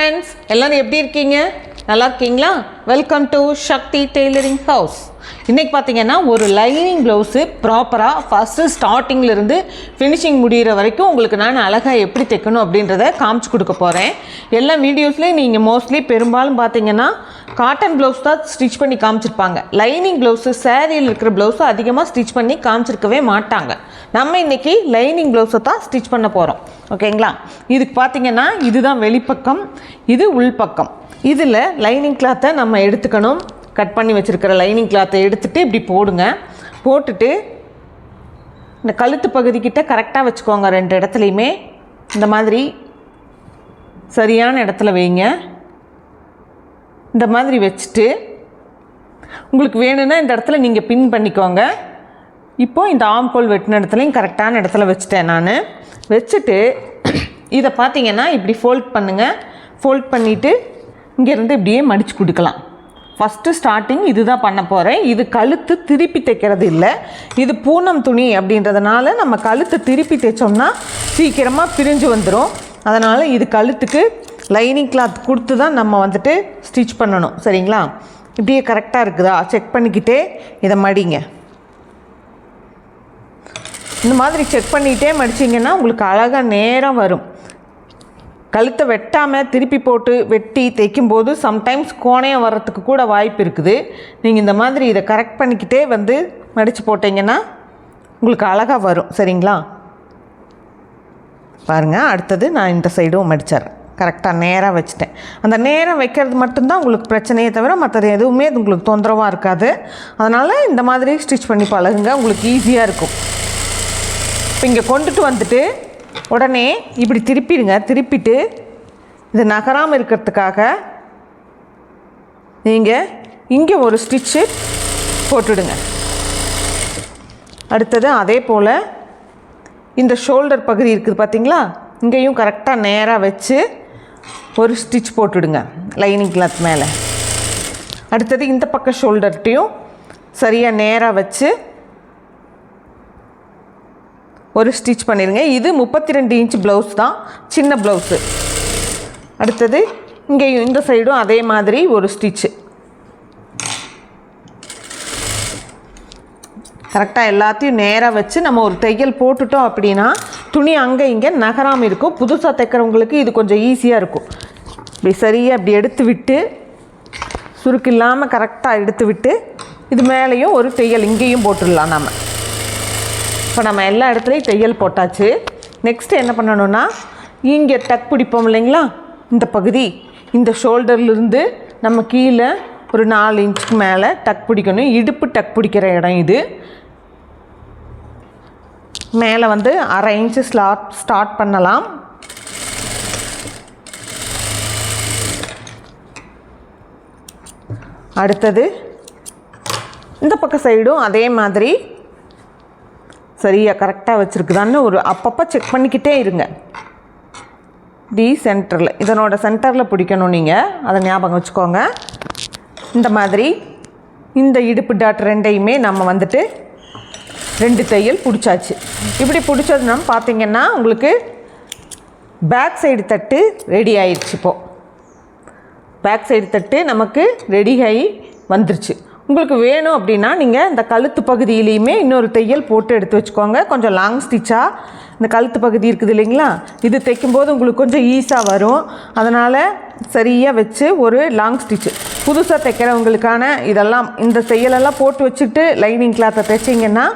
Friends எல்லோரும் எப்படி இருக்கீங்க? நல்லா இருக்கீங்களா? Welcome to Shakti tailoring house இன்றைக்கி பார்த்தீங்கன்னா ஒரு லைனிங் ப்ளவுஸு ப்ராப்பராக ஃபஸ்ட்டு ஸ்டார்டிங்லேருந்து ஃபினிஷிங் முடிகிற வரைக்கும் உங்களுக்கு நான் அழகாக எப்படி தைக்கணும் அப்படின்றத காமிச்சு கொடுக்க போகிறேன் எல்லா வீடியோஸ்லேயும் நீங்கள் மோஸ்ட்லி பெரும்பாலும் பார்த்தீங்கன்னா காட்டன் ப்ளவுஸ் தான் ஸ்டிச் பண்ணி காமிச்சிருப்பாங்க. லைனிங் ப்ளவுஸு சேரீயில் இருக்கிற ப்ளவுஸு அதிகமாக ஸ்டிச் பண்ணி காமிச்சிருக்கவே மாட்டாங்க. நம்ம இன்றைக்கி லைனிங் ப்ளவுஸை தான் ஸ்டிச் பண்ண போகிறோம் ஓகேங்களா? இதுக்கு பார்த்தீங்கன்னா இதுதான் வெளிப்பக்கம் இது உள்பக்கம். இதில் லைனிங் கிளாத்தை நம்ம எடுத்துக்கணும். கட் பண்ணி வச்சுருக்கிற லைனிங் கிளாத்தை எடுத்துகிட்டு இப்படி போடுங்க. போட்டுட்டு இந்த கழுத்து பகுதிக்கிட்ட கரெக்டாக வச்சுக்கோங்க ரெண்டு இடத்துலையுமே. இந்த மாதிரி சரியான இடத்துல வைங்க. இந்த மாதிரி வச்சுட்டு உங்களுக்கு வேணும்னா இந்த இடத்துல நீங்கள் பின் பண்ணிக்கோங்க. இப்போது இந்த ஆம்கோல் வெட்டின இடத்துலையும் கரெக்டான இடத்துல வச்சுட்டேன் நான். வச்சுட்டு இதை பார்த்தீங்கன்னா இப்படி ஃபோல்ட் பண்ணுங்கள் ஃபோல்ட் பண்ணிவிட்டு இங்கேருந்து இப்படியே மடித்து கொடுக்கலாம். ஃபஸ்ட்டு ஸ்டார்டிங் இதுதான் பண்ண போகிறேன் இது கழுத்து திருப்பி தைக்கிறது இல்லை. இது பூனம் துணி அப்படின்றதுனால நம்ம கழுத்து திருப்பி தைச்சோம்னா சீக்கிரமாக பிரிஞ்சு வந்துடும் அதனால் இது கழுத்துக்கு லைனிங் கிளாத் கொடுத்து தான் நம்ம வந்துட்டு ஸ்டிச் பண்ணணும். சரிங்களா? இப்படியே கரெக்டாக இருக்குதா? செக் பண்ணிக்கிட்டே இதை மடிங்க. இந்த மாதிரி செக் பண்ணிகிட்டே மடிச்சிங்கன்னா உங்களுக்கு அழகாக நேரம் வரும். கழுத்தை வெட்டாமல் திருப்பி போட்டு வெட்டி தைக்கும்போது சம்டைம்ஸ் கோணையம் வர்றதுக்கு கூட வாய்ப்பு இருக்குது. நீங்கள் இந்த மாதிரி இதை கரெக்ட் பண்ணிக்கிட்டே வந்து மடித்து போட்டிங்கன்னா உங்களுக்கு அழகாக வரும். சரிங்களா? பாருங்கள் அடுத்தது நான் இந்த சைடும் மடிச்சிட்றேன். கரெக்டாக நேராக வச்சுட்டேன். அந்த நேரம் வைக்கிறது மட்டும்தான் உங்களுக்கு பிரச்சனையே தவிர மற்றது எதுவுமே அது உங்களுக்கு தொந்தரவாக இருக்காது. அதனால் இந்த மாதிரி ஸ்டிச் பண்ணி பழகுங்க உங்களுக்கு ஈஸியாக இருக்கும். இப்போ இங்கே கொண்டுட்டு வந்துட்டு உடனே இப்படி திருப்பிடுங்க திருப்பிட்டு இது நகராமல் இருக்கிறதுக்காக நீங்கள் இங்கே ஒரு ஸ்டிச்சு போட்டுடுங்க. அடுத்தது அதே போல் இந்த ஷோல்டர் பகுதி இருக்குது பார்த்தீங்களா இங்கேயும் கரெக்டாக நேராக வச்சு ஒரு ஸ்டிச் போட்டுடுங்க லைனிங் கிளாத் மேலே. அடுத்தது இந்த பக்கம் ஷோல்டர்ட்டையும் சரியாக நேராக வச்சு ஒரு ஸ்டிச் பண்ணிடுங்க இது முப்பத்தி ரெண்டு இன்ச் ப்ளவுஸ் தான். சின்ன ப்ளவுஸு அடுத்தது இங்கேயும் இந்த சைடும் அதே மாதிரி ஒரு ஸ்டிச்சு கரெக்டாக எல்லாத்தையும் நேராக வச்சு நம்ம ஒரு தையல் போட்டுட்டோம் அப்படின்னா துணி அங்கே இங்கே நகராமல் இருக்கும். புதுசாக தைக்கிறவங்களுக்கு இது கொஞ்சம் ஈஸியாக இருக்கும். இப்படி சரியாக இப்படி எடுத்து விட்டு சுருக்கு இல்லாமல் கரெக்டாக எடுத்து விட்டு இது மேலேயும் ஒரு தையல் இங்கேயும் போட்டுடலாம் நம்ம இப்போ நம்ம எல்லா இடத்துலையும் தையல் போட்டாச்சு. நெக்ஸ்ட்டு என்ன பண்ணணும்னா இங்கே டக் பிடிப்போம் இல்லைங்களா? இந்த பகுதி இந்த ஷோல்டர்லேருந்து நம்ம கீழே ஒரு நாலு இன்ச்சுக்கு மேலே டக் பிடிக்கணும். இடுப்பு டக் பிடிக்கிற இடம் இது. மேலே வந்து அரை இன்ச்சு ஸ்லாட் ஸ்டார்ட் பண்ணலாம். அடுத்தது இந்த பக்க சைடும் அதே மாதிரி சரியாக கரெக்டாக வச்சுருக்குதான்னு ஒரு அப்பப்போ செக் பண்ணிக்கிட்டே இருங்க. டி சென்டரில் இதனோட சென்டரில் பிடிக்கணும் நீங்கள் அதை ஞாபகம் வச்சுக்கோங்க. இந்த மாதிரி இந்த இடுப்பு டாட் ரெண்டையுமே நம்ம வந்துட்டு ரெண்டு தையல் பிடிச்சாச்சு. இப்படி பிடிச்சதுனா பார்த்தீங்கன்னா உங்களுக்கு பேக் சைடு தட்டு ரெடி ஆயிடுச்சு இப்போது பேக் சைடு தட்டு நமக்கு ரெடி ஆகி வந்துருச்சு. உங்களுக்கு வேணும் அப்படின்னா நீங்கள் இந்த கழுத்து பகுதியிலையுமே இன்னொரு தையல் போட்டு எடுத்து வச்சுக்கோங்க. கொஞ்சம் லாங் ஸ்டிச்சாக இந்த கழுத்து பகுதி இருக்குது இல்லைங்களா? இது தைக்கும்போது உங்களுக்கு கொஞ்சம் ஈஸாக வரும். அதனால் சரியாக வச்சு ஒரு லாங் ஸ்டிச்சு புதுசாக தைக்கிறவங்களுக்கான இதெல்லாம் இந்த தையலெல்லாம் போட்டு வச்சுட்டு லைனிங் கிளாத்தை தைச்சிங்கன்னா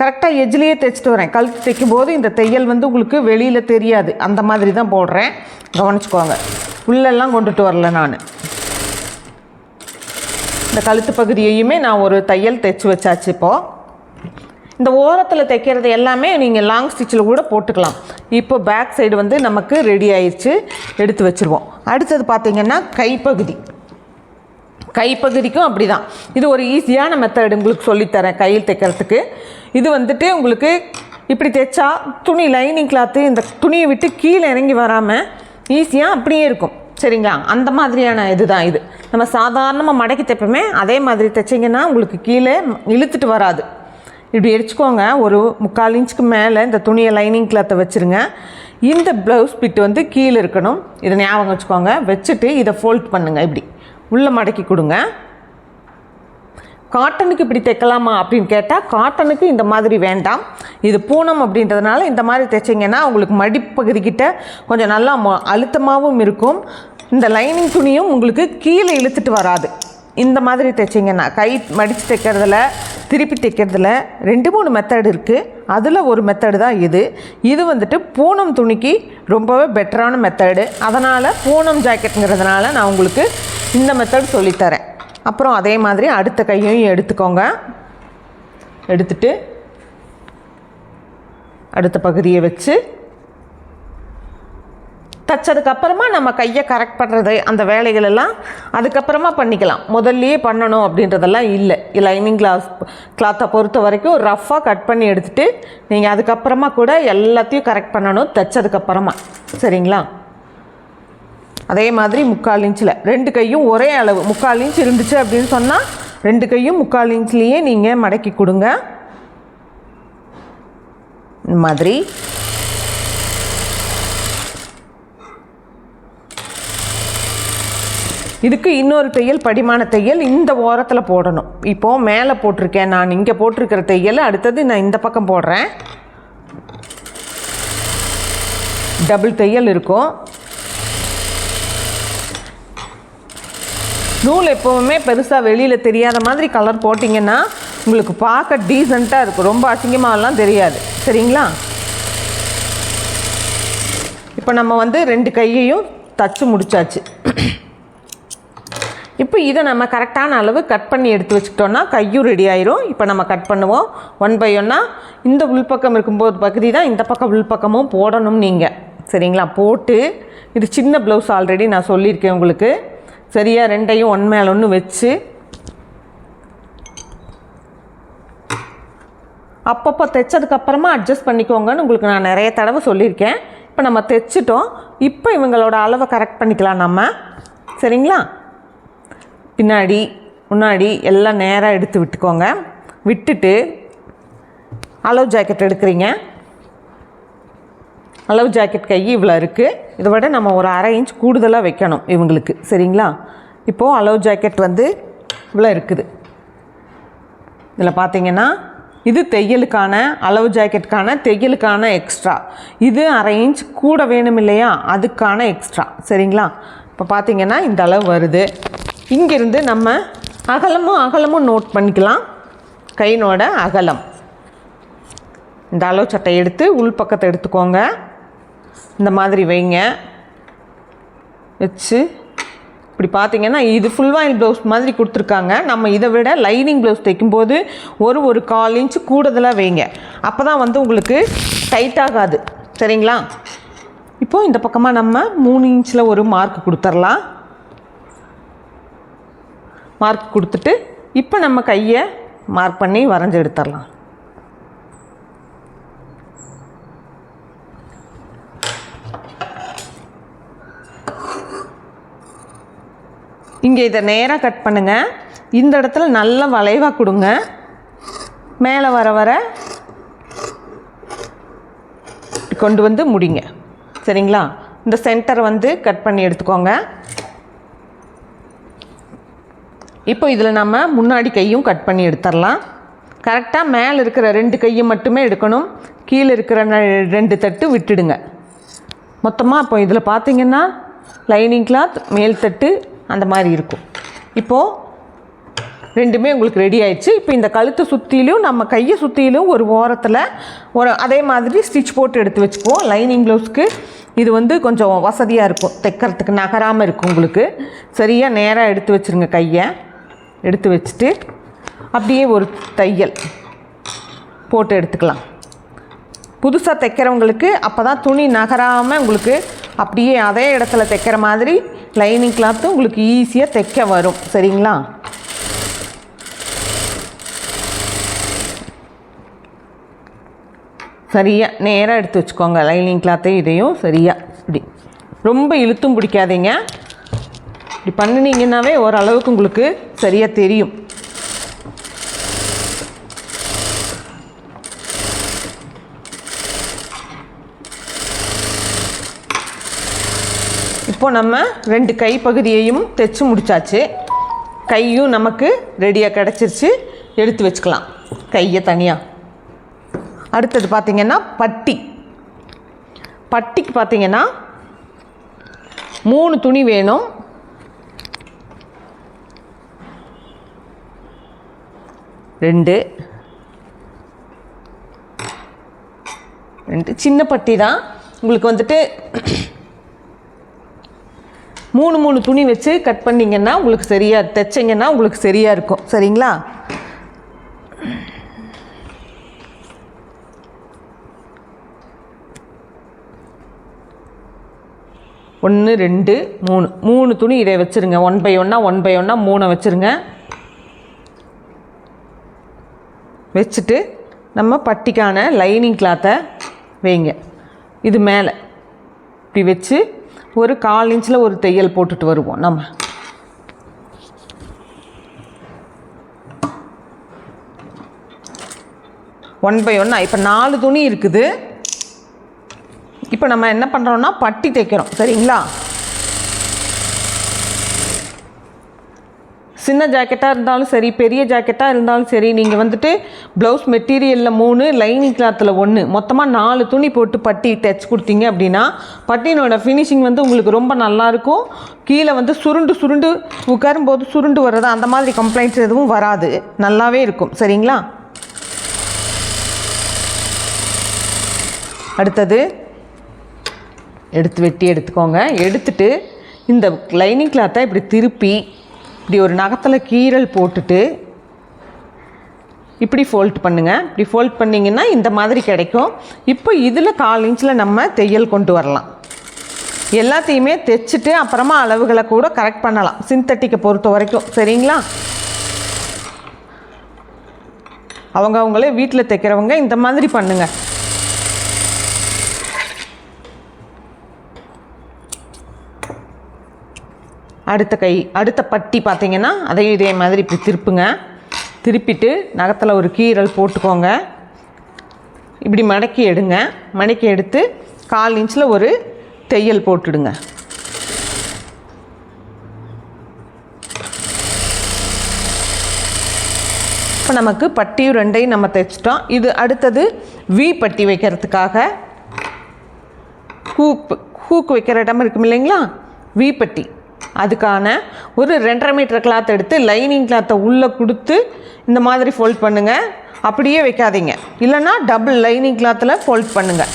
கரெக்டாக எஜ்லேயே தைச்சிட்டு வரேன். கழுத்து தைக்கும்போது இந்த தையல் வந்து உங்களுக்கு வெளியில் தெரியாது. அந்த மாதிரி தான் போடுறேன். கவனிச்சுக்கோங்க. உள்ளெல்லாம் கொண்டுட்டு வரல நான். இந்த கழுத்து பகுதியையுமே நான் ஒரு தையல் தைச்சி வச்சாச்சு இப்போது இந்த ஓரத்தில் தைக்கிறது எல்லாமே நீங்கள் லாங் ஸ்டிச்சில் கூட போட்டுக்கலாம். இப்போ பேக் சைடு வந்து நமக்கு ரெடி ஆயிடுச்சு எடுத்து வச்சுருவோம். அடுத்தது பார்த்திங்கன்னா கைப்பகுதி. கைப்பகுதிக்கும் அப்படி தான் இது ஒரு ஈஸியான மெத்தட் உங்களுக்கு சொல்லித்தரேன் கையில் தைக்கிறதுக்கு. இது வந்துட்டு உங்களுக்கு இப்படி தைச்சா துணி லைனிங் கிளாத்து இந்த துணியை விட்டு கீழே இறங்கி வராமல் ஈஸியாக அப்படியே இருக்கும். சரிங்களா? அந்த மாதிரியான இதுதான் இது. நம்ம சாதாரணமாக மடக்கி தைப்போமே அதே மாதிரி தைச்சிங்கன்னா உங்களுக்கு கீழே இழுத்துட்டு வராது. இப்படி எரிச்சுக்கோங்க. ஒரு முக்கால் இன்ச்சுக்கு மேலே இந்த துணியை லைனிங் கிளாத்தை வச்சுருங்க. இந்த ப்ளவுஸ் பிட் வந்து கீழே இருக்கணும். இதை ஞாபகம் வச்சுக்கோங்க. வச்சுட்டு இதை ஃபோல்ட் பண்ணுங்கள் இப்படி. உள்ளே மடக்கி கொடுங்க. காட்டனுக்கு இப்படி தைக்கலாமா அப்படின்னு கேட்டால் காட்டனுக்கு இந்த மாதிரி வேண்டாம். இது பூனம் அப்படின்றதுனால இந்த மாதிரி தைச்சிங்கன்னா உங்களுக்கு மடிப்பகுதிக்கிட்ட கொஞ்சம் நல்லா அழுத்தமாகவும் இருக்கும். இந்த லைனிங் துணியும் உங்களுக்கு கீழே இழுத்துட்டு வராது. இந்த மாதிரி தைச்சிங்கன்னா கை மடித்து தைக்கிறதுல திருப்பி தைக்கிறதுல ரெண்டு மூணு மெத்தட் இருக்குது அதில் ஒரு மெத்தடு தான் இது. இது வந்துட்டு பூனம் துணிக்கு ரொம்பவே பெட்டரான மெத்தடு அதனால் பூனம் ஜாக்கெட்டுங்கிறதுனால நான் உங்களுக்கு இந்த மெத்தட் சொல்லித்தரேன். அப்புறம் அதே மாதிரி அடுத்த கையையும் எடுத்துக்கோங்க. எடுத்துட்டு அடுத்த பகுதியை வச்சு தச்சதுக்கப்புறமா நம்ம கையை கரெக்ட் பண்ணுறது அந்த வேலைகள் எல்லாம் அதுக்கப்புறமா பண்ணிக்கலாம். முதல்லையே பண்ணணும் அப்படின்றதெல்லாம் இல்லை. லைனிங் கிளாஸ் கிளாத்தை பொறுத்த வரைக்கும் ரஃப்பாக கட் பண்ணி எடுத்துகிட்டு நீங்கள் அதுக்கப்புறமா கூட எல்லாத்தையும் கரெக்ட் பண்ணணும் தைச்சதுக்கப்புறமா சரிங்களா? அதே மாதிரி முக்கால் இன்ச்சில். ரெண்டு கையும் ஒரே அளவு. முக்கால் இன்ச் இருந்துச்சு அப்படின்னு சொன்னால் ரெண்டு கையும் முக்கால் இன்ச்லேயே நீங்கள் மடக்கி கொடுங்க. இந்த மாதிரி. இதுக்கு இன்னொரு தையல் படிமான தையல் இந்த ஓரத்தில் போடணும். இப்போது மேலே போட்டிருக்கேன் நான். இங்கே போட்டிருக்கிற தையல். அடுத்தது நான் இந்த பக்கம் போடுறேன். டபுள் தையல் இருக்கும். நூல் எப்போவுமே பெருசாக வெளியில் தெரியாத மாதிரி கலர் போட்டிங்கன்னா உங்களுக்கு பார்க்க டீசெண்டாக இருக்கும். ரொம்ப அசிங்கமாகலாம் தெரியாது. சரிங்களா? இப்போ நம்ம வந்து ரெண்டு கையையும் தச்சு முடிச்சாச்சு. இப்போ இதை நம்ம கரெக்டான அளவு கட் பண்ணி எடுத்து வச்சுக்கிட்டோன்னா கையும் ரெடி ஆயிரும். இப்போ நம்ம கட் பண்ணுவோம். ஒன் பை ஒன்னாக இந்த உள்பக்கம் இருக்கும்போது பகுதி தான் இந்த பக்கம் உள்பக்கமும் போடணும் நீங்கள் சரிங்களா? போட்டு இது சின்ன ப்ளவுஸ் ஆல்ரெடி நான் சொல்லியிருக்கேன் உங்களுக்கு. சரியா ரெண்டையும் ஒன் மேலே ஒன்று வச்சு அப்பப்போ தைச்சதுக்கப்புறமா அட்ஜஸ்ட் பண்ணிக்கோங்கன்னு உங்களுக்கு நான் நிறைய தடவை சொல்லியிருக்கேன். இப்போ நம்ம தைச்சிட்டோம். இப்போ இவங்களோட அளவை கரெக்ட் பண்ணிக்கலாம் நம்ம. சரிங்களா? பின்னாடி முன்னாடி எல்லாம் நேராக எடுத்து விட்டுக்கோங்க. விட்டுட்டு அளவு ஜாக்கெட் எடுக்கிறீங்க. அளவு ஜாக்கெட் கை இவ்வளோ இருக்குது இதை விட நம்ம ஒரு அரை இன்ச் கூடுதலாக வைக்கணும் இவங்களுக்கு. சரிங்களா? இப்போது அளவு ஜாக்கெட் வந்து இவ்வளோ இருக்குது. இதில் பார்த்தீங்கன்னா இது தையலுக்கான அளவு ஜாக்கெட்டுக்கான தையலுக்கான எக்ஸ்ட்ரா இது அரை இன்ச் கூட வேணும் இல்லையா? அதுக்கான எக்ஸ்ட்ரா சரிங்களா? இப்போ பார்த்தீங்கன்னா இந்த அளவு வருது. இங்கிருந்து நம்ம அகலமும் அகலமும் நோட் பண்ணிக்கலாம். கையினோட அகலம். இந்த அளவு சட்டை எடுத்து உள் பக்கத்தை எடுத்துக்கோங்க. இந்த மாதிரி வைங்க. வச்சு இப்படி பார்த்தீங்கன்னா இது ஃபுல் வாயில் ப்ளவுஸ் மாதிரி கொடுத்துருக்காங்க. நம்ம இதை விட லைனிங் ப்ளவுஸ் தைக்கும்போது ஒரு ஒரு கால் இன்ச் கூடுதலாக வைங்க. அப்போ தான் வந்து உங்களுக்கு டைட் ஆகாது. சரிங்களா? இப்போது இந்த பக்கமாக நம்ம மூணு இன்ச்சில் ஒரு மார்க் கொடுத்துர்லாம். மார்க் கொடுத்துட்டு இப்போ நம்ம கையை மார்க் பண்ணி வரைஞ்சி எடுத்துடலாம் இங்கே இதை நேராக கட் பண்ணுங்கள் இந்த இடத்துல நல்ல வளைவாக கொடுங்க. மேலே வர வர கொண்டு வந்து முடிங்க. சரிங்களா? இந்த சென்டர் வந்து கட் பண்ணி எடுத்துக்கோங்க. இப்போ இதில் நம்ம முன்னாடி கையும் கட் பண்ணி எடுத்துடலாம். கரெக்டாக மேலே இருக்கிற ரெண்டு கையை மட்டுமே எடுக்கணும். கீழே இருக்கிற ரெண்டு தட்டு விட்டுடுங்க. மொத்தமாக இப்போ இதில் பார்த்தீங்கன்னா லைனிங் கிளாத் மேல் தட்டு அந்த மாதிரி இருக்கும். இப்போது ரெண்டுமே உங்களுக்கு ரெடி ஆயிடுச்சு. இப்போ இந்த கழுத்தை சுற்றிலும் நம்ம கையை சுற்றிலும் ஒரு ஓரத்தில் ஒரு அதே மாதிரி ஸ்டிச் போட்டு எடுத்து வச்சுக்குவோம். லைனிங் ப்ளவுஸ்க்கு இது வந்து கொஞ்சம் வசதியாக இருக்கும். தைக்கிறதுக்கு நகராமல் இருக்கும் உங்களுக்கு. சரியாக நேராக எடுத்து வச்சுருங்க கையை. எடுத்து வச்சுட்டு அப்படியே ஒரு தையல் போட்டு எடுத்துக்கலாம். புதுசாக தைக்கிறவங்களுக்கு அப்போ தான் துணி நகராமல் உங்களுக்கு அப்படியே அதே இடத்துல தைக்கிற மாதிரி லைனிங் கிளாத்து உங்களுக்கு ஈஸியாக தைக்க வரும். சரிங்களா? சரியாக நேராக எடுத்து வச்சுக்கோங்க. லைனிங் கிளாத்தை இதையும் சரியாக இப்படி. ரொம்ப இழுத்தும் பிடிக்காதீங்க. இப்படி பண்ணினீங்கன்னாவே ஓரளவுக்கு உங்களுக்கு சரியாக தெரியும். இப்போ நம்ம ரெண்டு கை பகுதியையும் தைச்சு முடிச்சாச்சு. கையும் நமக்கு ரெடியாக கிடச்சிருச்சு. எடுத்து வச்சுக்கலாம். கையை தனியாக அடுத்தது பார்த்திங்கன்னா பட்டி. பட்டிக்கு பார்த்திங்கன்னா மூணு துணி வேணும். ரெண்டு. ரெண்டு. சின்ன பட்டி தான். உங்களுக்கு வந்துட்டு மூணு மூணு துணி வச்சு கட் பண்ணிங்கன்னா உங்களுக்கு சரியாக தைச்சிங்கன்னா உங்களுக்கு சரியாக இருக்கும். சரிங்களா? ஒன்று ரெண்டு மூணு. மூணு துணி இதை வச்சுருங்க. ஒன் பை ஒன்னா ஒன் பை ஒன்னா மூணை வச்சுருங்க. வச்சுட்டு நம்ம பட்டிக்கான லைனிங் கிளாத்தை வைங்க. இது மேலே. இப்படி வச்சு ஒரு கால் இன்ச்சில் ஒரு தையல் போட்டுட்டு வருவோம். நம்ம. ஒன் பை ஒன்னா இப்போ நாலு துணி இருக்குது. இப்போ நம்ம என்ன பண்ணுறோன்னா பட்டி தைக்கிறோம். சரிங்களா? சின்ன ஜாக்கெட்டாக இருந்தாலும் சரி பெரிய ஜாக்கெட்டாக இருந்தாலும் சரி நீங்கள் வந்துட்டு ப்ளவுஸ் மெட்டீரியலில் மூணு லைனிங் கிளாத்தில் ஒன்று மொத்தமாக நாலு துணி போட்டு பட்டி தைச்சி கொடுத்தீங்க அப்படின்னா பட்டினோட ஃபினிஷிங் வந்து உங்களுக்கு ரொம்ப நல்லாயிருக்கும் கீழே வந்து சுருண்டு சுருண்டு உட்காரும்போது சுருண்டு வர்றது அந்த மாதிரி கம்ப்ளைண்ட்ஸ் எதுவும் வராது. நல்லாவே இருக்கும். சரிங்களா? அடுத்தது எடுத்து வெட்டி எடுத்துக்கோங்க. எடுத்துட்டு இந்த லைனிங் கிளாத்தை இப்படி திருப்பி இப்படி ஒரு நகத்தில் கீறல் போட்டுட்டு இப்படி ஃபோல்ட் பண்ணுங்கள் இப்படி ஃபோல்ட் பண்ணிங்கன்னா இந்த மாதிரி கிடைக்கும். இப்போ இதில் கால் இன்ச்சில் நம்ம தையல் கொண்டு வரலாம். எல்லாத்தையுமே தைச்சிட்டு அப்புறமா அளவுகளை கூட கரெக்ட் பண்ணலாம். சிந்தட்டிக்கை பொறுத்த வரைக்கும். சரிங்களா? அவங்க அவங்களே வீட்டில் தைக்கிறவங்க இந்த மாதிரி பண்ணுங்கள் அடுத்த கை அடுத்த பட்டி பார்த்தீங்கன்னா அதையும் இதே மாதிரி இப்படி திருப்புங்க. திருப்பிட்டு நகத்தில் ஒரு கீறல் போட்டுக்கோங்க. இப்படி மடக்கி எடுங்க. மடக்கி எடுத்து கால் இன்ச்சில் ஒரு தையல் போட்டுடுங்க. இப்போ நமக்கு பட்டியும் ரெண்டையும் நம்ம தைச்சிட்டோம். இது அடுத்தது வி பட்டி வைக்கிறதுக்காக. ஹூப் ஹூக் வைக்கிற இடம் இருக்கும் இல்லைங்களா வி பட்டி. அதுக்கான ஒரு ரெண்டரை மீட்டர் கிளாத் எடுத்து லைனிங் கிளாத்தை உள்ளே கொடுத்து இந்த மாதிரி ஃபோல்ட் பண்ணுங்கள் அப்படியே வைக்காதீங்க. இல்லைன்னா டபுள் லைனிங் கிளாத்தில் ஃபோல்ட் பண்ணுங்கள்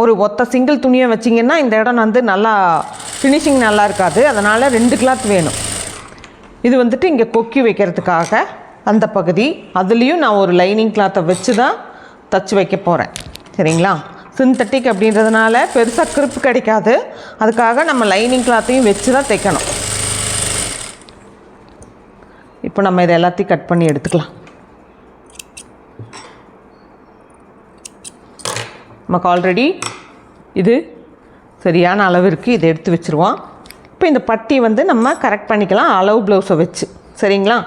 ஒரு ஒத்த சிங்கிள் துணியை வச்சிங்கன்னா இந்த இடம் வந்து நல்லா ஃபினிஷிங் நல்லா இருக்காது. அதனால் ரெண்டு கிளாத் வேணும். இது வந்துட்டு இங்கே கொக்கி வைக்கிறதுக்காக அந்த பகுதி. அதுலேயும் நான் ஒரு லைனிங் கிளாத்தை வச்சு தான் தச்சு வைக்க போகிறேன் சரிங்களா? சிந்தட்டிக் அப்படின்றதுனால பெருசாக கிரிப்பு கிடைக்காது. அதுக்காக நம்ம லைனிங் கிளாத்தையும் வச்சு தான் தைக்கணும். இப்போ நம்ம இதை எல்லாத்தையும் கட் பண்ணி எடுத்துக்கலாம். நமக்கு ஆல்ரெடி இது சரியான அளவு இருக்குது இதை எடுத்து வச்சுருவோம். இப்போ இந்த பட்டி வந்து நம்ம கரெக்ட் பண்ணிக்கலாம். அளவு ப்ளவுஸை வச்சு. சரிங்களா?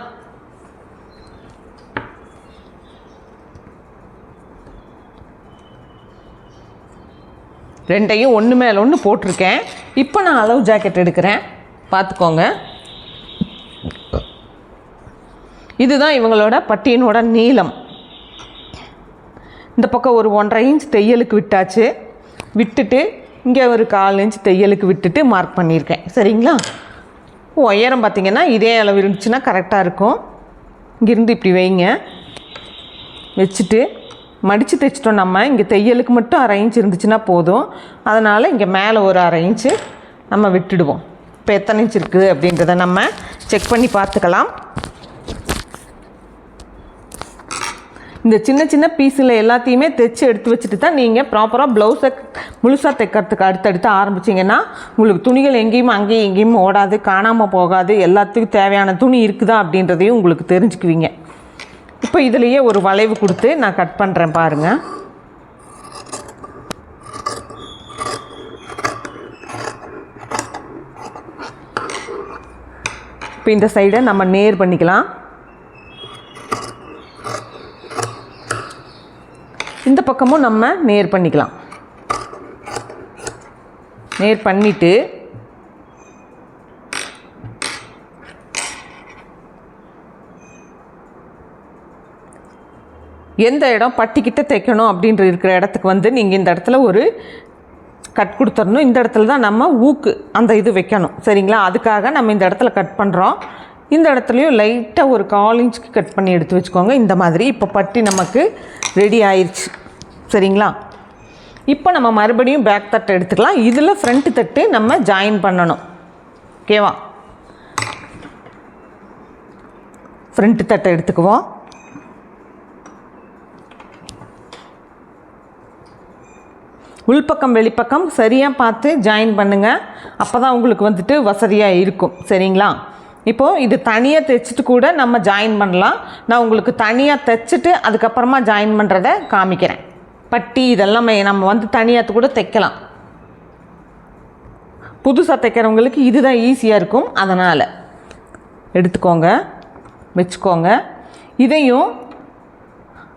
ரெண்டையும் ஒன்று மேலே ஒன்று போட்டிருக்கேன். இப்போ நான் அளவு ஜாக்கெட் எடுக்கிறேன். பார்த்துக்கோங்க இதுதான் இவங்களோட பட்டியனோட நீளம். இந்த பக்கம் ஒரு ஒன்றரை இன்ச் தையலுக்கு விட்டாச்சு. விட்டுட்டு இங்கே ஒரு கால் இன்ச் தையலுக்கு விட்டுட்டு மார்க் பண்ணியிருக்கேன். சரிங்களா? உயரம் பார்த்திங்கன்னா இதே அளவு இருந்துச்சுன்னா கரெக்டாக இருக்கும். இங்கேருந்து இப்படி வைங்க. வச்சுட்டு மடித்து தைச்சிட்டோம் நம்ம இங்கே தையலுக்கு மட்டும் அரை இன்ச் இருந்துச்சுன்னா போதும். அதனால் இங்கே மேலே ஒரு அரை இன்ச்சு நம்ம விட்டுடுவோம். இப்போ எத்தனை இன்ச் இருக்குது அப்படின்றத நம்ம செக் பண்ணி பார்த்துக்கலாம். இந்த சின்ன சின்ன பீஸில் எல்லாத்தையுமே தைச்சி எடுத்து வச்சுட்டு தான் நீங்கள் ப்ராப்பராக ப்ளவுஸை முழுசாக தைக்கிறதுக்கு அடுத்தடுத்து ஆரம்பிச்சிங்கன்னா உங்களுக்கு துணிகள் எங்கேயும் அங்கேயும் எங்கேயும் ஓடாது காணாமல் போகாது. எல்லாத்துக்கும் தேவையான துணி இருக்குதா அப்படின்றதையும் உங்களுக்கு தெரிஞ்சுக்குவீங்க. இப்போ இதுலேயே ஒரு வளைவு கொடுத்து நான் கட் பண்ணுறேன் பாருங்கள் இப்போ இந்த சைடை நம்ம நேர் பண்ணிக்கலாம். இந்த பக்கமும் நம்ம நேர் பண்ணிக்கலாம். நேர் பண்ணிவிட்டு எந்த இடம் பட்டிக்கிட்ட தைக்கணும் அப்படின்ற இருக்கிற இடத்துக்கு வந்து நீங்கள் இந்த இடத்துல ஒரு கட் கொடுத்துடணும். இந்த இடத்துல தான் நம்ம ஊக்கு அந்த இது வைக்கணும். சரிங்களா? அதுக்காக நம்ம இந்த இடத்துல கட் பண்ணுறோம் இந்த இடத்துலையும் லைட்டாக ஒரு கால் இன்ச்சுக்கு கட் பண்ணி எடுத்து வச்சுக்கோங்க. இந்த மாதிரி இப்போ பட்டி நமக்கு ரெடி ஆயிடுச்சு சரிங்களா? இப்போ நம்ம மறுபடியும் பேக் தட்டை எடுத்துக்கலாம். இதில் ஃப்ரண்ட் தட்டு நம்ம ஜாயின் பண்ணணும். ஓகேவா ஃப்ரண்ட் தட்டை எடுத்துக்குவோம். உள்பக்கம் வெளிப்பக்கம் சரியாக பார்த்து ஜாயின் பண்ணுங்கள் அப்போ தான் உங்களுக்கு வந்துட்டு வசதியாக இருக்கும். சரிங்களா? இப்போது இது தனியாக தைச்சிட்டு கூட நம்ம ஜாயின் பண்ணலாம். நான் உங்களுக்கு தனியாக தைச்சிட்டு அதுக்கப்புறமா ஜாயின் பண்ணுறத காமிக்கிறேன். பட்டி இதெல்லாமே நம்ம வந்து தனியாக கூட தைக்கலாம். புதுசாக தைக்கிறவங்களுக்கு இதுதான் ஈஸியாக இருக்கும். அதனால் எடுத்துக்கோங்க வச்சுக்கோங்க. இதையும்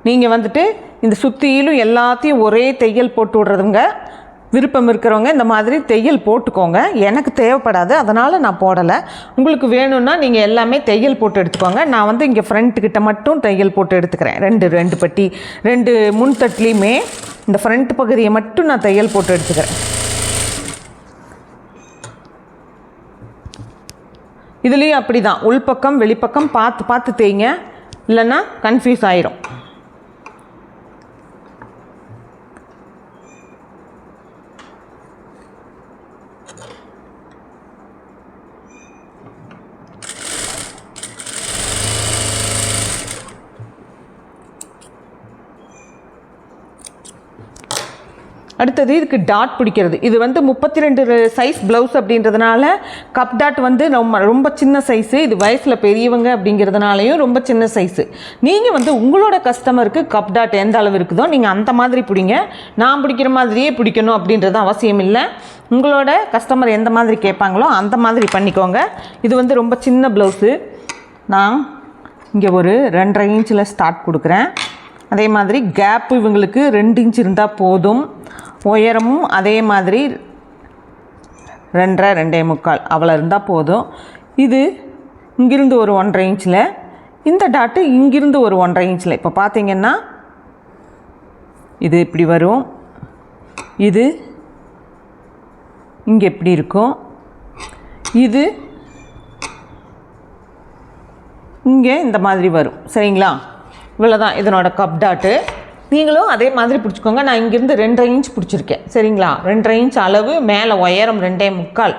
நீங்கள் வந்துட்டு இந்த சுற்றியிலும் எல்லாத்தையும் ஒரே தையல் போட்டு விட்றதுங்க. விருப்பம் இருக்கிறவங்க இந்த மாதிரி தையல் போட்டுக்கோங்க. எனக்கு தேவைப்படாது அதனால் நான் போடலை. உங்களுக்கு வேணும்னா நீங்கள் எல்லாமே தையல் போட்டு எடுத்துக்கோங்க. நான் வந்து இங்கே ஃப்ரண்ட்டுக்கிட்ட மட்டும் தையல் போட்டு எடுத்துக்கிறேன். ரெண்டு ரெண்டு பட்டி ரெண்டு முன்தட்டிலையுமே இந்த ஃப்ரண்ட் பகுதியை மட்டும் நான் தையல் போட்டு எடுத்துக்கிறேன். இதுலேயும் அப்படி தான் உள்பக்கம் வெளிப்பக்கம் பார்த்து பார்த்து தேய்ங்க. இல்லைன்னா கன்ஃபியூஸ் ஆயிரும். அடுத்தது இதுக்கு டாட் பிடிக்கிறது. இது வந்து முப்பத்தி ரெண்டு சைஸ் ப்ளவுஸ் அப்படின்றதுனால கப் டாட் வந்து ரொம்ப ரொம்ப சின்ன சைஸு இது வயசில் பெரியவங்க அப்படிங்கிறதுனாலையும் ரொம்ப சின்ன சைஸு நீங்கள் வந்து உங்களோட கஸ்டமருக்கு கப் டாட் எந்த அளவு இருக்குதோ நீங்கள் அந்த மாதிரி பிடிங்க. நான் பிடிக்கிற மாதிரியே பிடிக்கணும் அப்படின்றது அவசியம் இல்லை. உங்களோட கஸ்டமர் எந்த மாதிரி கேட்பாங்களோ அந்த மாதிரி பண்ணிக்கோங்க. இது வந்து ரொம்ப சின்ன ப்ளவுஸு நான் இங்கே ஒரு ரெண்டரை இன்ச்சில் ஸ்டார்ட் கொடுக்குறேன். அதே மாதிரி கேப்பு இவங்களுக்கு ரெண்டு இன்ச் இருந்தால் போதும். உயரமும் அதே மாதிரி ரெண்டரை ரெண்டே முக்கால். அவ்வளோ இருந்தால் போதும். இது இங்கிருந்து ஒரு ஒன்றரை இன்ச்சில் இந்த டாட்டு இங்கிருந்து ஒரு ஒன்றரை இன்ச்சில். இப்போ பார்த்தீங்கன்னா இது இப்படி வரும். இது இங்கே எப்படி இருக்கும். இது இங்கே இந்த மாதிரி வரும். சரிங்களா? இவ்வளோதான் இதனோட கப் டாட்டு. நீங்களும் அதே மாதிரி பிடிச்சிக்கோங்க. நான் இங்கேருந்து ரெண்டரை இன்ச் பிடிச்சிருக்கேன். சரிங்களா? ரெண்டரை இன்ச் அளவு மேலே உயரம் ரெண்டே முக்கால்.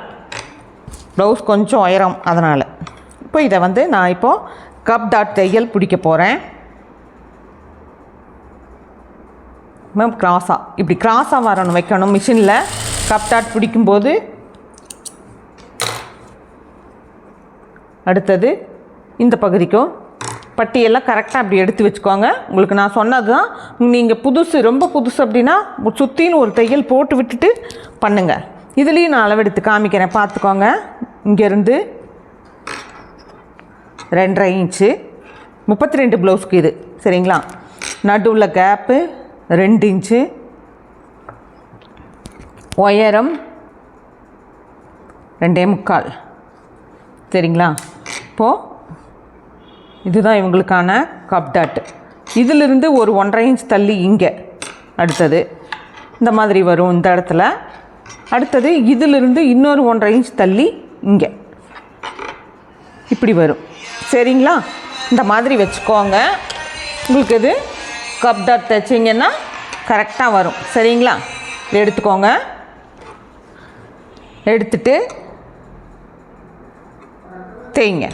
ப்ளவுஸ் கொஞ்சம் உயரம் அதனால். இப்போ இதை வந்து நான் இப்போது கப் டாட் தையல் பிடிக்க போகிறேன் மேம் கிராஸாக இப்படி கிராஸாக வரணும் வைக்கணும். மிஷினில் கப் டாட் பிடிக்கும்போது அடுத்தது இந்த பகுதிக்கும் பட்டியெல்லாம் கரெக்டாக அப்படி எடுத்து வச்சுக்கோங்க. உங்களுக்கு நான் சொன்னது தான் நீங்கள் புதுசு ரொம்ப புதுசு அப்படின்னா சுற்றின்னு ஒரு தையல் போட்டு விட்டுட்டு பண்ணுங்கள் இதுலேயும் நான் அளவெடுத்து காமிக்கிறேன். பார்த்துக்கோங்க. இங்கேருந்து ரெண்டரை இன்ச்சு. முப்பத்தி ரெண்டு ப்ளவுஸ்க்கு இது. சரிங்களா? நடுவில் கேப்பு ரெண்டு இன்ச்சு. உயரம் ரெண்டே முக்கால். சரிங்களா? இப்போது இதுதான் இவங்களுக்கான கப் டாட் இதிலிருந்து ஒரு ஒன்றரை இன்ச் தள்ளி இங்கே. அடுத்தது இந்த மாதிரி வரும் இந்த இடத்துல. அடுத்தது இதிலிருந்து இன்னொரு ஒன்றரை இன்ச் தள்ளி இங்கே. இப்படி வரும். சரிங்களா? இந்த மாதிரி வச்சுக்கோங்க. உங்களுக்கு இது கப் டாட் தைச்சிங்கன்னா கரெக்டாக வரும். சரிங்களா? எடுத்துக்கோங்க. எடுத்துட்டு தேய்ங்க.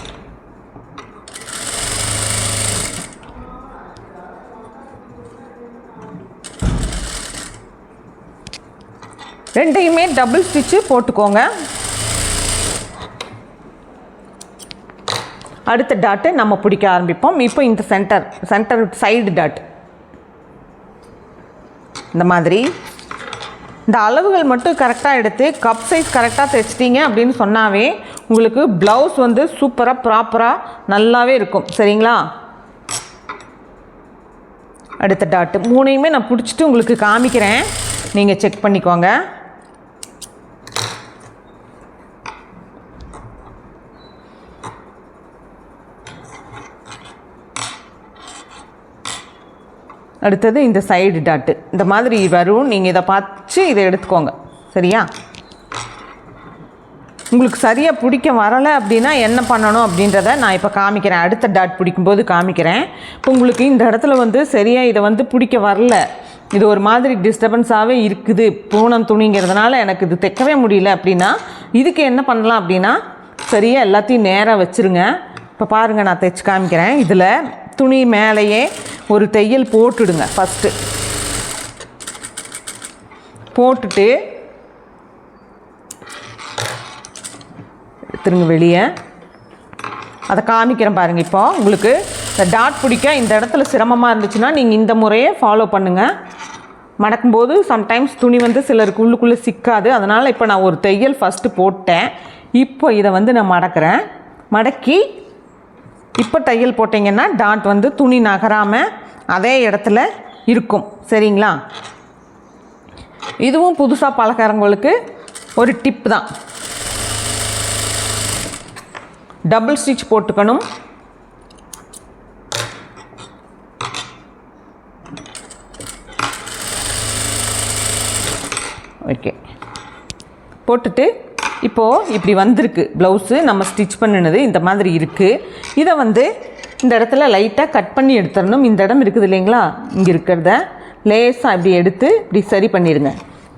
ரெண்டையுமே டபுள் ஸ்டிச்சு போட்டுக்கோங்க. அடுத்த டாட்டு நம்ம பிடிக்க ஆரம்பிப்போம். இப்போ இந்த சென்டர் சென்டர் சைடு டாட் இந்த மாதிரி. இந்த அளவுகள் மட்டும் கரெக்டாக எடுத்து கப் சைஸ் கரெக்டாக தைச்சிட்டிங்க அப்படின்னு சொன்னாவே உங்களுக்கு ப்ளவுஸ் வந்து சூப்பராக ப்ராப்பராக நல்லாவே இருக்கும். சரிங்களா? அடுத்த டாட்டு மூணையுமே நான் பிடிச்சிட்டு உங்களுக்கு காமிக்கிறேன். நீங்கள் செக் பண்ணிக்கோங்க. அடுத்தது இந்த சைடு டாட்டு இந்த மாதிரி வரும். நீங்கள் இதை பார்த்து இதை எடுத்துக்கோங்க. சரியா? உங்களுக்கு சரியாக பிடிக்க வரலை அப்படின்னா என்ன பண்ணணும் அப்படின்றத நான் இப்போ காமிக்கிறேன். அடுத்த டாட் பிடிக்கும்போது காமிக்கிறேன். இப்போ உங்களுக்கு இந்த இடத்துல வந்து சரியாக இதை வந்து பிடிக்க வரல. இது ஒரு மாதிரி டிஸ்டர்பன்ஸாகவே இருக்குது. பூனம் துணிங்கிறதுனால எனக்கு இது தைக்கவே முடியல அப்படின்னா இதுக்கு என்ன பண்ணலாம் அப்படின்னா சரியாக எல்லாத்தையும் நேராக வச்சுருங்க. இப்போ பாருங்கள் நான் தைச்சு காமிக்கிறேன். இதில் துணி மேலேயே ஒரு தையல் போட்டுடுங்க ஃபஸ்ட்டு போட்டுட்டு எடுத்துருங்க வெளியே. அதை காமிக்கிறேன் பாருங்கள் இப்போ. உங்களுக்கு இந்த டாட் பிடிக்க இந்த இடத்துல சிரமமாக இருந்துச்சுன்னா நீங்கள் இந்த முறையை ஃபாலோ பண்ணுங்கள் மடக்கும்போது சம்டைம்ஸ் துணி வந்து சிலருக்கு உள்ளுக்குள்ளே சிக்காது. அதனால் இப்போ நான் ஒரு தையல் ஃபஸ்ட்டு போட்டேன். இப்போ இதை வந்து நான் மடக்கிறேன். மடக்கி இப்போ தையல் போட்டிங்கன்னா டாட் வந்து துணி நகராமல் அதே இடத்துல இருக்கும். சரிங்களா? இதுவும் புதுசாக பழகிறவங்களுக்கு ஒரு டிப் தான். டபுள் ஸ்டிச் போட்டுக்கணும். ஓகே போட்டுட்டு இப்போது இப்படி வந்திருக்கு. ப்ளவுஸு நம்ம ஸ்டிச் பண்ணினது இந்த மாதிரி இருக்குது இதை வந்து இந்த இடத்துல லைட்டாக கட் பண்ணி எடுத்துடணும். இந்த இடம் இருக்குது இல்லைங்களா? இங்கே இருக்கிறத லேசாக இப்படி எடுத்து இப்படி சரி பண்ணிடுங்க.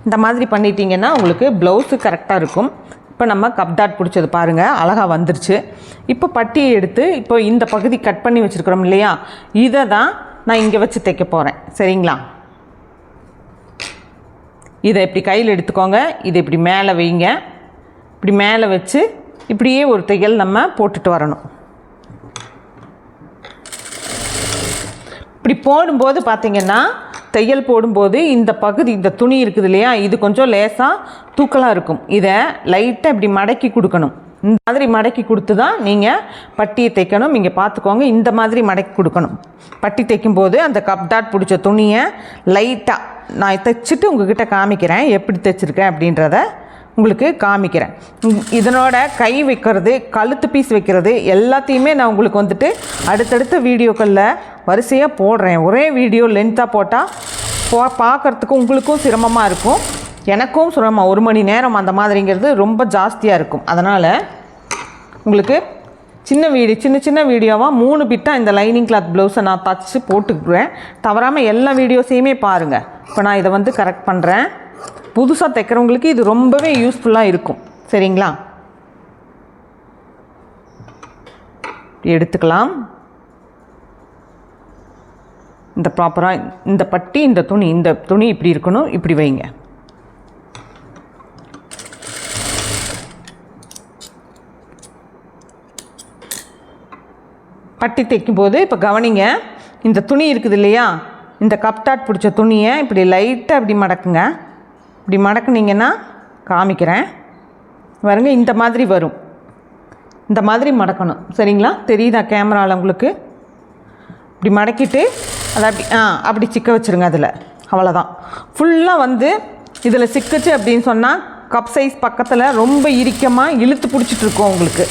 இந்த மாதிரி பண்ணிட்டீங்கன்னா உங்களுக்கு ப்ளவுஸு கரெக்டாக இருக்கும். இப்போ நம்ம கப் டாட் பிடிச்சது பாருங்கள் அழகாக வந்துருச்சு. இப்போ பட்டியை எடுத்து இப்போ இந்த பகுதி கட் பண்ணி வச்சுருக்குறோம் இல்லையா? இதை தான் நான் இங்கே வச்சு தைக்க போகிறேன் சரிங்களா? இதை இப்படி கையில் எடுத்துக்கோங்க. இதை இப்படி மேலே வைங்க. இப்படி மேலே வச்சு இப்படியே ஒரு தையல் நம்ம போட்டுட்டு வரணும். இப்படி போடும்போது பார்த்தீங்கன்னா தையல் போடும்போது இந்த பகுதி இந்த துணி இருக்குது இல்லையா இது கொஞ்சம் லேசாக தூக்கலாக இருக்கும். இதை லைட்டாக இப்படி மடக்கி கொடுக்கணும். இந்த மாதிரி மடக்கி கொடுத்து தான் நீங்கள் பட்டியை தைக்கணும். இங்கே பார்த்துக்கோங்க இந்த மாதிரி மடக்கி கொடுக்கணும். பட்டி தைக்கும்போது அந்த கப் டாட் பிடிச்ச துணியை லைட்டாக நான் தைச்சிட்டு உங்ககிட்ட காமிக்கிறேன். எப்படி தைச்சிருக்கேன் அப்படின்றத உங்களுக்கு காமிக்கிறேன். இதனோட கை வைக்கிறது கழுத்து பீஸ் வைக்கிறது எல்லாத்தையுமே நான் உங்களுக்கு வந்துட்டு அடுத்தடுத்த வீடியோக்களில் வரிசையாக போடுறேன். ஒரே வீடியோ லென்த்தாக போட்டால் போ பார்க்குறதுக்கு உங்களுக்கும் சிரமமாக இருக்கும். எனக்கும் சிரமம். ஒரு மணி நேரம் அந்த மாதிரிங்கிறது ரொம்ப ஜாஸ்தியாக இருக்கும். அதனால் உங்களுக்கு சின்ன வீடியோ சின்ன சின்ன வீடியோவாக மூணு பிட்டாக இந்த லைனிங் கிளாத் ப்ளவுஸை நான் தச்சு போட்டுக்குவேன். தவறாமல் எல்லா வீடியோஸையுமே பாருங்கள் இப்போ நான் இதை வந்து கரெக்ட் பண்ணுறேன் புதுசாக தைக்கிறவங்களுக்கு இது ரொம்பவே யூஸ்ஃபுல்லாக இருக்கும். சரிங்களா? எடுத்துக்கலாம். இந்த ப்ராப்பராக இந்த பட்டி இந்த துணி இந்த துணி இப்படி இருக்கணும் இப்படி வைங்க. பட்டி தைக்கும்போது இப்போ கவனிங்க இந்த துணி இருக்குது இல்லையா? இந்த கப்டாட் பிடிச்ச துணியை இப்படி லைட்டாக இப்படி மடக்குங்க. இப்படி மடக்குனீங்கன்னா காமிக்கிறேன். பாருங்க இந்த மாதிரி வரும். இந்த மாதிரி மடக்கணும். சரிங்களா? தெரியுதா கேமராவில் உங்களுக்கு? இப்படி மடக்கிட்டு அதை அப்படி ஆ அப்படி சிக்க வச்சுருங்க அதில். அவ்வளோதான் ஃபுல்லாக வந்து இதில் சிக்கிச்சு அப்படின்னு சொன்னால் கப் சைஸ் பக்கத்தில் ரொம்ப இறுக்கமாக இழுத்து பிடிச்சிட்ருக்கோம் உங்களுக்கு.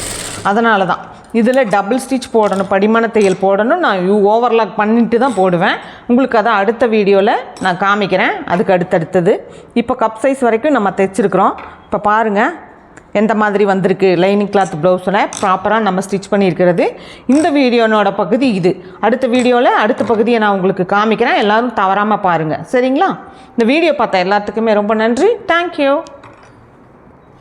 அதனால தான் இதில் டபுள் ஸ்டிச் போடணும் படிமான தையல் போடணும். நான் யூ ஓவர்லாக் பண்ணிட்டு தான் போடுவேன். உங்களுக்கு அதை அடுத்த வீடியோவில் நான் காமிக்கிறேன். அதுக்கு அடுத்தடுத்தது. இப்போ கப் சைஸ் வரைக்கும் நம்ம தைச்சிருக்கிறோம். இப்போ பாருங்கள் எந்த மாதிரி வந்திருக்கு லைனிங் கிளாத் ப்ளவுஸில் ப்ராப்பராக நம்ம ஸ்டிச் பண்ணியிருக்கிறது. இந்த வீடியோனோட பகுதி இது. அடுத்த வீடியோவில் அடுத்த பகுதியை நான் உங்களுக்கு காமிக்கிறேன். எல்லோரும் தவறாமல் பாருங்கள் சரிங்களா? இந்த வீடியோ பார்த்த எல்லாத்துக்குமே ரொம்ப நன்றி. தேங்க்யூ